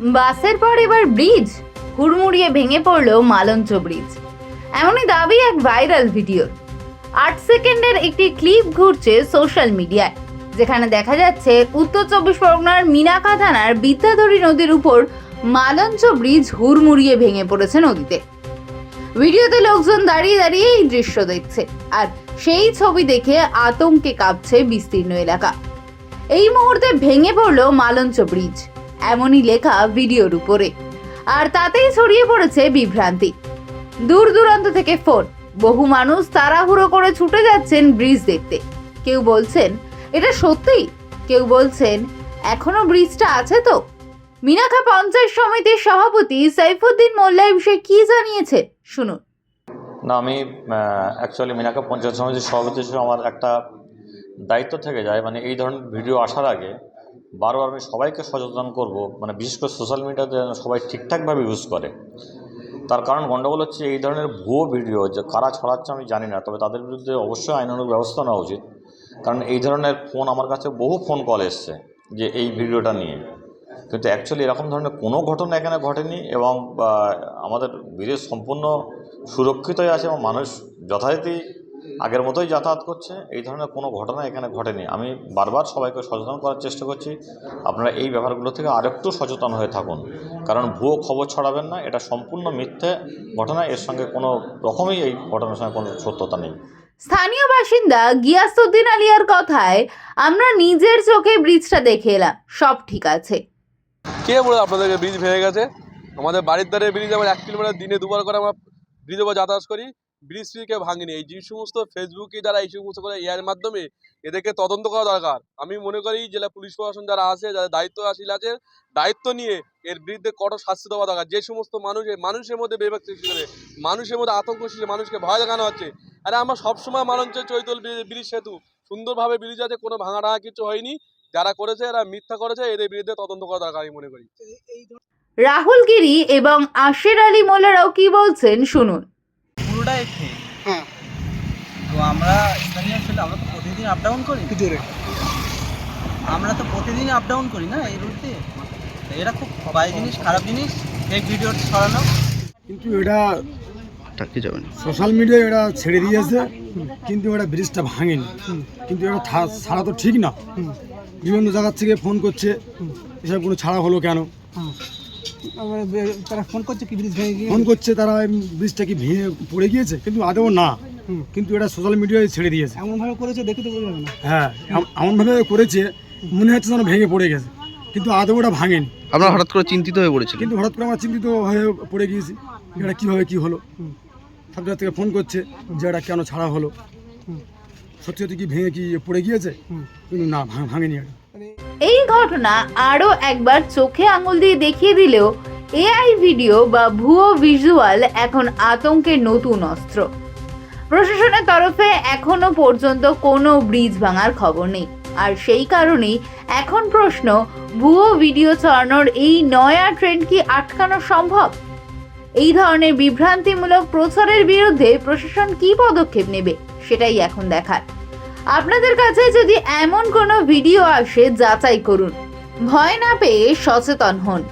বাসের পর এবার ব্রিজ। হুড়মুড়িয়ে ভেঙে পড়ল মালঞ্চ ব্রিজ। এমনই দাবি এক ভাইরাল ভিডিওর আট সেকেন্ডের একটি ক্লিপ ঘুরছে সোশ্যাল মিডিয়ায়, যেখানে দেখা যাচ্ছে উত্তর চব্বিশ পরগনার মিনাকা থানার বিদ্যাধরী নদীর উপর মালঞ্চ ব্রিজ হুড়মুড়িয়ে ভেঙে পড়েছে নদীতে। ভিডিওতে লোকজন দাঁড়িয়ে দাঁড়িয়ে এই দৃশ্য দেখছে, আর সেই ছবি দেখে আতঙ্কে কাঁপছে বিস্তীর্ণ এলাকা। এই মুহূর্তে ভেঙে পড়ল মালঞ্চ ব্রিজ। এমনই লেখা ভিডিওর উপরে। আর তাতেই ছড়িয়ে পড়েছে বিভ্রান্তি। দূর দূরান্ত থেকে ফোন। বহু মানুষ তাড়াহুড়ো করে ছুটে যাচ্ছেন ব্রিজ দেখতে। কেউ বলছেন, এটা সত্যি কেউ বলছেন, এখনও ব্রিজটা আছে তো? মিনাখা পঞ্চায়েত সমিতির সভাপতি সাইফুদ্দিন মোল্লা এই বিষয়ে কি জানিয়েছে? শুনুন। না, আমি অ্যাকচুয়ালি মিনাকা পঞ্চায়েত সমিতির সভাপতি হিসেবে আমার একটা দায়িত্ব থেকে যায়। মানে এই ধরনের ভিডিও আসার আগে বারবার আমি সবাইকে সচেতন করব মানে বিশেষ করে সোশ্যাল মিডিয়াতে যেন সবাই ঠিকঠাকভাবে ইউজ করে। তার কারণ গণ্ডগোল হচ্ছে এই ধরনের ভুয়ো ভিডিও যে কারা ছড়াচ্ছে আমি জানি না, তবে তাদের বিরুদ্ধে অবশ্যই আইনানুগ ব্যবস্থা নেওয়া উচিত। কারণ এই ধরনের ফোন আমার কাছে বহু ফোন কল এসছে যে এই ভিডিওটা নিয়ে। কিন্তু অ্যাকচুয়ালি এরকম ধরনের কোনো ঘটনা এখানে ঘটেনি এবং আমাদের ব্রিজ সম্পূর্ণ সুরক্ষিতই আছে এবং মানুষ যথারীতি আগের মতোই যাতায়াত করছে। এই ধরনের কোনো ঘটনা এখানে ঘটেনি। আমি বারবার সবাইকে সচেতন করার চেষ্টা করছি। আপনারা এই ব্যাপারগুলো থেকে আরেকটু সচেতন হয়ে থাকুন। কারণ ভুয়ো খবর ছড়াবেন না এটা সম্পূর্ণ মিথ্যে ঘটনা। এর সঙ্গে কোনো রকমই এই ঘটনার সঙ্গে কোনো সত্যতা নেই। স্থানীয় বাসিন্দা গিয়াসউদ্দিন আলিয়ার কথায় আমরা নিজের চোখে ব্রিজটা দেখে এলাম। সব ঠিক আছে। কে বলে আপনাদেরকে ব্রিজ ভেঙে গেছে? আমাদের বাড়ির ধারে ব্রিজ আমার এক কিলোমিটার দিনে দুবার করে আমরা উপর যাতায়াত করি। ব্রিজ ফ্রিজকে ভাঙিনি। এই যে সমস্ত ফেসবুকে যারা এই সমস্ত করে এর মাধ্যমে এদেরকে তদন্ত করা দরকার, আমি মনে করি জেলা পুলিশ প্রশাসন যারা আছে, যারা দায়িত্বশীল আছে, দায়িত্ব নিয়ে এর বিরুদ্ধে কঠোর শাস্তি দেওয়া দরকার। যে সমস্ত মানুষ মানুষের মধ্যে বিবেক সৃষ্টি করে, মানুষের মধ্যে আতঙ্ক সৃষ্টি মানুষকে ভয় দেখানো হচ্ছে। আরে আমরা সবসময় মালঞ্চে চৈতল ব্রিজ- ব্রিজ সেতু, সুন্দরভাবে ব্রিজ আছে, কোনো ভাঙা টাঙা কিছু হয়নি। যারা করেছে, এরা মিথ্যা করেছে, এদের বিরুদ্ধে তদন্ত করা দরকার আমি মনে করি। রাহুল গিরি এবং আশির আলী মোল্লারাও কি বলছেন? শুনুন। পুরোটাই ফেক হ্যাঁ তো আমরা স্থানীয় ছেলে আমরা তো প্রতিদিন আপ ডাউন করি। জোরে। আমরা তো প্রতিদিন আপ ডাউন করি না এই রুটে। এটা খুব বাজে জিনিস খারাপ জিনিস। ফেক ভিডিও ছড়ানো। কিন্তু এটা সোশ্যাল মিডিয়ায় এটা ছেড়ে দিয়েছে কিন্তু এটা ব্রিজটা ভাঙেনি। কিন্তু এটা ছাড়া তো ঠিক না। বিভিন্ন জায়গার থেকে ফোন করছে এসব কোনো ছাড়া হলো কেন? তারা ফোন করছে কি ব্রিজ ভেঙে গিয়ে? ফোন করছে তারা এই ব্রিজটা কি ভেঙে পড়ে গিয়েছে? কিন্তু আদৌ না। কিন্তু এটা সোশ্যাল মিডিয়ায় ছেড়ে দিয়েছে। এমন ভাবে করেছে দেখে তো বোঝা না। হ্যাঁ এম- এমনভাবে করেছে মনে হচ্ছে যেন ভেঙে পড়ে গেছে। কিন্তু আদৌ ওটা ভাঙেনি। আপনারা হঠাৎ করে চিন্তিত হয়ে পড়েছিলেন? কিন্তু হঠাৎ করে আমরা চিন্তিত হয়ে পড়ে গিয়েছি এটা কীভাবে কী হলো। জায়গা থেকে ফোন করছে যে এটা কেন ছাড়া হলো। সত্যি সত্যি কি ভেঙে কি পড়ে গিয়েছে? কিন্তু না ভাঙেনি এটা। এই ঘটনা আরও একবার চোখে আঙুল দিয়ে দেখিয়ে দিলেও এআই ভিডিও বা ভুয়ো ভিজুয়াল এখন আতঙ্কের নতুন অস্ত্র। প্রশাসনের তরফে এখনও পর্যন্ত কোনো ব্রিজ ভাঙার খবর নেই। আর সেই কারণেই এখন প্রশ্ন, ভুয়ো ভিডিও ছড়ানোর এই নয়া ট্রেন্ড কি আটকানো সম্ভব? এই ধরনের বিভ্রান্তিমূলক প্রচারের বিরুদ্ধে প্রশাসন কি পদক্ষেপ নেবে, সেটাই এখন দেখার। আপনাদের কাছে যদি এমন কোনো ভিডিও আসে যাচাই করুন। ভয় না পেয়ে সচেতন হন।